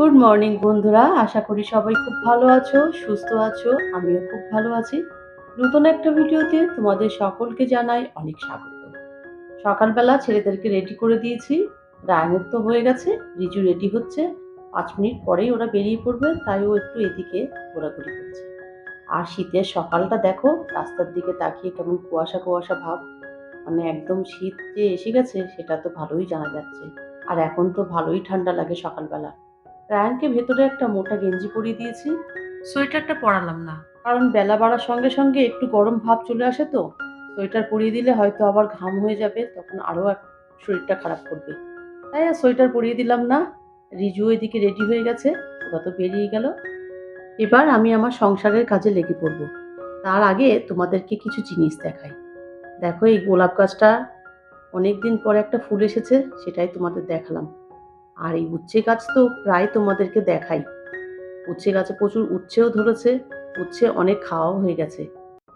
Good morning বন্ধুরা। আশা করি সবাই খুব ভালো আছো, সুস্থ আছো, আমিও খুব ভালো আছি। নতুন একটা ভিডিওতে তোমাদের সকলকে জানাই অনেক স্বাগত। সকালবেলা ছেলেদেরকে রেডি করে দিয়েছি। রায়নের তো হয়ে গেছে, রিজু রেডি হচ্ছে। পাঁচ মিনিট পরেই ওরা বেরিয়ে পড়বে, তাই ও একটু এদিকে ঘোরাঘুরি করছে। আর শীতের সকালটা দেখো, রাস্তার দিকে তাকিয়ে কেমন কুয়াশা কুয়াশা ভাব। মানে একদম শীত যে এসে গেছে, সেটা তো ভালোই জানা যাচ্ছে। আর এখন তো ভালোই ঠান্ডা লাগে সকালবেলা। রায়ানকে ভেতরে একটা মোটা গেঞ্জি পরিয়ে দিয়েছি। সোয়েটারটা পরালাম না। কারণ বেলা বাড়ার সঙ্গে সঙ্গে একটু গরম ভাব চলে আসে তো। সোয়েটার পরিয়ে দিলে হয়তো আবার ঘাম হয়ে যাবে তখন আরও এক শরীরটা খারাপ করবে। তাই আর সোয়েটার পরিয়ে দিলাম না। রিজু এদিকে রেডি হয়ে গেছে ওরা তো বেরিয়ে গেল। এবার আমি আমার সংসারের কাজে লেগে পড়ব। তার আগে তোমাদেরকে কিছু জিনিস দেখাই। দেখো এই গোলাপ গাছটা অনেক দিন পরে একটা ফুল এসেছে সেটাই তোমাদের দেখালাম। আর এই উচ্ছে গাছ তো প্রায় তোমাদেরকে দেখাই। উচ্ছে গাছে প্রচুর উচ্ছেও ধরেছে, উচ্ছে অনেক খাওয়াও হয়ে গেছে।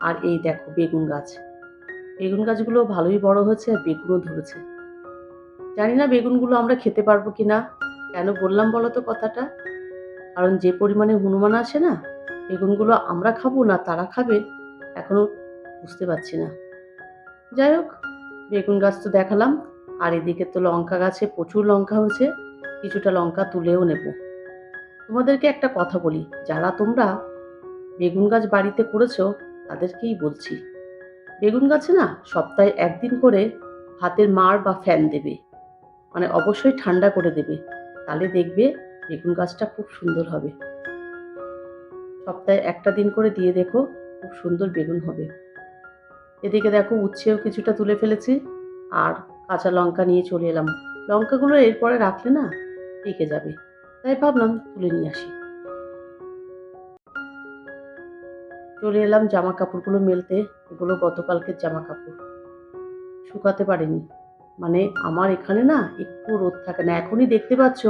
আর এই দেখো বেগুন গাছ। বেগুন গাছগুলো ভালোই বড় হয়েছে আর বেগুনও ধরেছে। জানি না বেগুনগুলো আমরা খেতে পারব কি না কেন বললাম বলো তো কথাটা? কারণ যে পরিমাণে হনুমান আসে না, বেগুনগুলো আমরা খাব না তারা খাবে, এখনও বুঝতে পারছি না। যাই হোক, বেগুন গাছ তো দেখালাম, আর এদিকে তো লঙ্কা গাছে প্রচুর লঙ্কা হয়েছে। কিছুটা লঙ্কা তুলেও নেব। তোমাদেরকে একটা কথা বলি, যারা তোমরা বেগুন গাছ বাড়িতে করেছ, তাদেরকেই বলছি। বেগুন গাছে না সপ্তাহে একদিন করে হাতের মার বা ফ্যান দেবে। মানে অবশ্যই ঠান্ডা করে দেবে। তাহলে দেখবে বেগুন গাছটা খুব সুন্দর হবে। সপ্তাহে একটা দিন করে দিয়ে দেখো, খুব সুন্দর বেগুন হবে। এদিকে দেখো উচ্ছেও কিছুটা তুলে ফেলেছি, আর কাঁচা লঙ্কা নিয়ে চলে এলাম। লঙ্কাগুলো এরপরে রাখলে না পেকে যাবে। তাই ভাবলাম তুলে নিয়ে আসি। চলে এলাম জামা কাপড়গুলো মেলতে, এগুলো গতকালকের জামা কাপড় শুকাতে পারিনি। মানে আমার এখানে না একটু রোদ থাকে না। এখনই দেখতে পাচ্ছ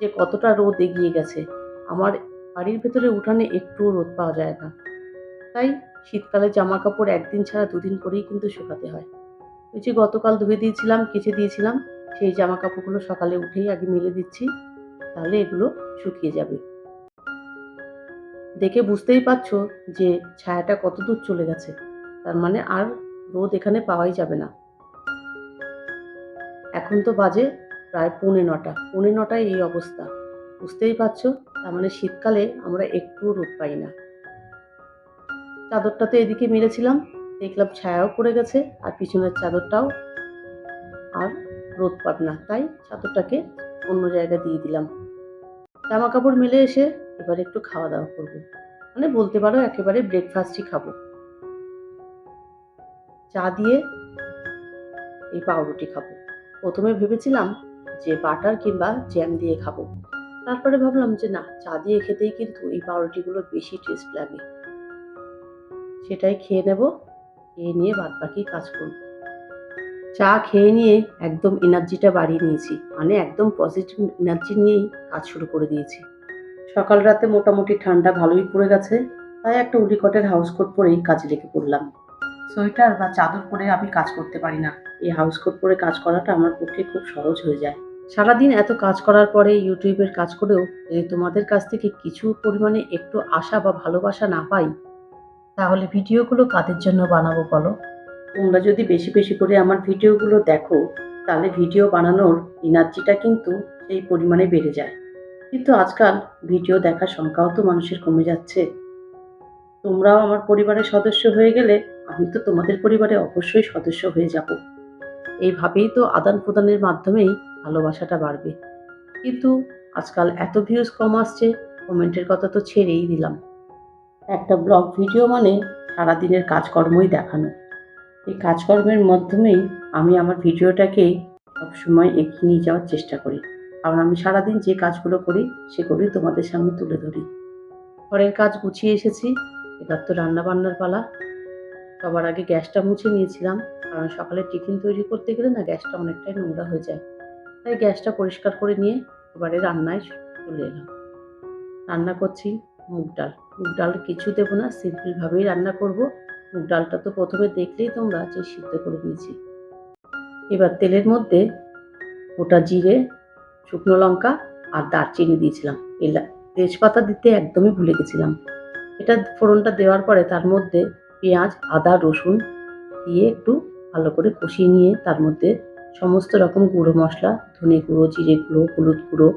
যে কতটা রোদ এগিয়ে গেছে। আমার বাড়ির ভেতরে উঠানে একটুও রোদ পাওয়া যায় না। তাই শীতকালে জামা কাপড় একদিন ছাড়া দুদিন করেই কিন্তু শুকাতে হয়। ওই যে গতকাল ধুয়ে দিয়েছিলাম, কেচে দিয়েছিলাম সেই জামা কাপড়গুলো সকালে উঠেই আগে মেলে দিচ্ছি, তাহলে এগুলো শুকিয়ে যাবে। দেখে বুঝতেই পারছ যে ছায়াটা কত দূর চলে গেছে, তার মানে আর রোদ এখানে পাওয়াই যাবে না। এখন তো বাজে প্রায় পৌনে নটা, পৌনে নটায় এই অবস্থা। বুঝতেই পারছ, তার মানে শীতকালে আমরা একটুও রোদ পাই না। চাদরটা তো এদিকে মেরেছিলাম, দেখলাম ছায়াও পড়ে গেছে, আর পিছনের চাদরটাও। আর রোদ পাবে না। তাই চাদরটাকে অন্য জায়গায় দিয়ে দিলাম। জামা কাপড় মেলে এসে এবার একটু খাওয়া দাওয়া করব। মানে বলতে পারো একেবারে ব্রেকফাস্টই খাব। চা দিয়ে এই পাউরুটি খাব। প্রথমে ভেবেছিলাম যে বাটার কিংবা জ্যাম দিয়ে খাব। তারপরে ভাবলাম যে না, চা দিয়ে খেতেই কিন্তু এই পাউরুটিগুলো বেশি টেস্ট লাগে। সেটাই খেয়ে নেব খেয়ে নিয়ে বাদ বাকি কাজ করব। চা খেয়ে নিয়ে একদম এনার্জিটা বাড়িয়ে নিয়েছি। মানে একদম পজিটিভ এনার্জি নিয়েই কাজ শুরু করে দিয়েছি। সকাল রাতে মোটামুটি ঠান্ডা ভালোই পড়ে গেছে, তাই একটা উডিকটের হাউস কোট পরেই কাজে লেগে পড়লাম। সোয়েটার বা চাদর পরে আমি কাজ করতে পারি না। এই হাউস কোট পরে কাজ করাটা আমার পক্ষে খুব সহজ হয়ে যায়। সারাদিন এত কাজ করার পরে ইউটিউবের কাজ করেও যদি তোমাদের কাছ থেকে কিছু পরিমাণে একটু আশা বা ভালোবাসা না পাই, তাহলে ভিডিওগুলো কাদের জন্য বানাবো বলো? তোমরা যদি বেশি বেশি করে আমার ভিডিওগুলো দেখো, তাহলে ভিডিও বানানোর এনার্জিটা কিন্তু সেই পরিমাণে বেড়ে যায়। কিন্তু আজকাল ভিডিও দেখার সংখ্যাও তো মানুষের কমে যাচ্ছে। তোমরাও আমার পরিবারের সদস্য হয়ে গেলে আমি তো তোমাদের পরিবারে অবশ্যই সদস্য হয়ে যাব। এইভাবেই তো আদান প্রদানের মাধ্যমেই ভালোবাসাটা বাড়বে। কিন্তু আজকাল এত ভিউজ কম আসছে, কমেন্টের কথা তো ছেড়েই দিলাম। একটা ব্লগ ভিডিও মানে সারাদিনের কাজকর্মই দেখানো। এই কাজকর্মের মাধ্যমেই আমি আমার ভিডিওটাকে সবসময় এগিয়ে নিয়ে যাওয়ার চেষ্টা করি। কারণ আমি সারাদিন যে কাজগুলো করি, সেগুলোই তোমাদের সামনে তুলে ধরি। ঘরের কাজ গুছিয়ে এসেছি। এবার তো রান্না বান্নার পালা। সবার আগে গ্যাসটা মুছে নিয়েছিলাম। কারণ সকালে টিফিন তৈরি করতে গেলে না গ্যাসটা অনেকটাই নোংরা হয়ে যায়। তাই গ্যাসটা পরিষ্কার করে নিয়ে এবারে রান্নায় চলে এলাম। রান্না করছি মুগ ডাল। মুগ ডাল কিছু দেবো না সিম্পলভাবেই রান্না করব। মুগ ডালটা তো প্রথমে দেখলেই তোমরা যে সিদ্ধ করে দিয়েছি। এবার তেলের মধ্যে গোটা জিরে, শুকনো লঙ্কা আর দারচিনি দিয়েছিলাম। এলা তেজপাতা দিতে একদমই ভুলে গেছিলাম। এটা ফোড়নটা দেওয়ার পরে তার মধ্যে পেঁয়াজ, আদা, রসুন দিয়ে একটু ভালো করে কষিয়ে নিয়ে তার মধ্যে সমস্ত রকম গুঁড়ো মশলা, ধনে গুঁড়ো, জিরে গুঁড়ো, হলুদ গুঁড়ো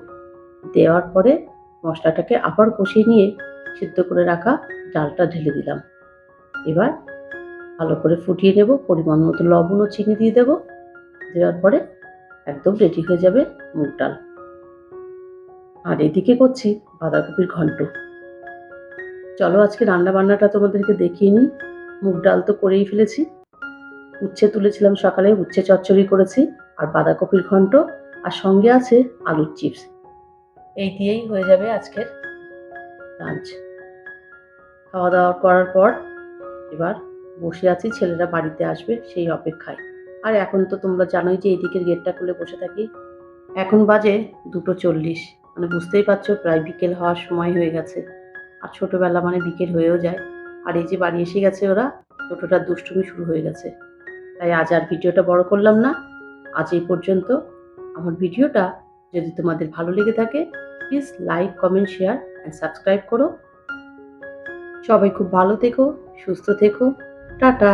দেওয়ার পরে মশলাটাকে আবার কষিয়ে নিয়ে সিদ্ধ করে রাখা ডালটা ঢেলে দিলাম। এবার ভালো করে ফুটিয়ে নেব, পরিমাণ মতো লবণ ও চিনি দিয়ে দেবো। দেওয়ার পরে একদম রেডি হয়ে যাবে মুগ ডাল। আর এদিকে করছি বাঁধাকপির ঘন্ট। চলো আজকে রান্না বান্নাটা তোমাদেরকে দেখিয়ে নিই। মুগ ডাল তো করেই ফেলেছি। উচ্ছে তুলেছিলাম সকালে, উচ্ছে চচ্চড়ি করেছি আর বাঁধাকপির ঘন্ট আর সঙ্গে আছে আলুর চিপস। এই দিয়েই হয়ে যাবে আজকের লাঞ্চ খাওয়া দাওয়া করার পর এবার বসে আছি, ছেলেরা বাড়িতে আসবে সেই অপেক্ষায়। আর এখন তো তোমরা জানোই যে এইদিকের গেটটা খুলে বসে থাকি। এখন বাজে দুটো চল্লিশ। মানে বুঝতেই পারছ, প্রায় বিকেল হওয়ার সময় হয়ে গেছে। আর ছোটোবেলা মানে বিকেল হয়েও যায়। আর এই যে বাড়ি এসে গেছে ওরা ছোটোটার দুষ্টুমি শুরু হয়ে গেছে। তাই আজ আর ভিডিওটা বড় করলাম না। আজ এই পর্যন্ত। আমার ভিডিওটা যদি তোমাদের ভালো লেগে থাকে please like comment share and subscribe করো। সবাই খুব ভালো থেকো, সুস্থ থেকো। টাটা।